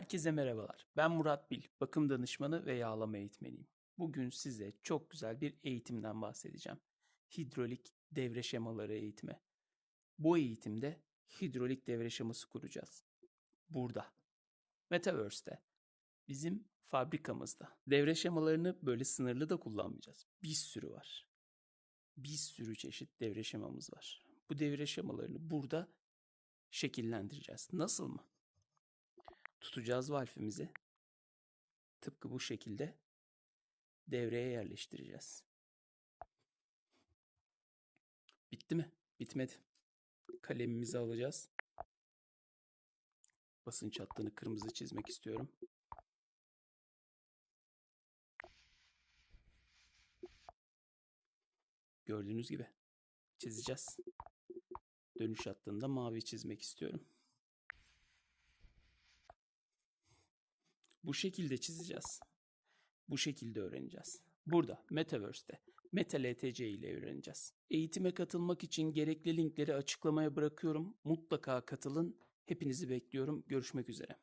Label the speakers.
Speaker 1: Herkese merhabalar. Ben Murat Bil, bakım danışmanı ve yağlama eğitmeniyim. Bugün size çok güzel bir eğitimden bahsedeceğim. Hidrolik devre şemaları eğitimi. Bu eğitimde hidrolik devre şeması kuracağız. Burada. Metaverse'te. Bizim fabrikamızda. Devre şemalarını böyle sınırlı da kullanmayacağız. Bir sürü var. Bir sürü çeşit devre şemamız var. Bu devre şemalarını burada şekillendireceğiz. Nasıl mı? Tutacağız valfimizi. Tıpkı bu şekilde devreye yerleştireceğiz. Bitti mi? Bitmedi. Kalemimizi alacağız. Basınç hattını kırmızı çizmek istiyorum. Gördüğünüz gibi çizeceğiz. Dönüş hattında mavi çizmek istiyorum. Bu şekilde çizeceğiz. Bu şekilde öğreneceğiz. Burada Metaverse'te MetaLTC ile öğreneceğiz. Eğitime katılmak için gerekli linkleri açıklamaya bırakıyorum. Mutlaka katılın. Hepinizi bekliyorum. Görüşmek üzere.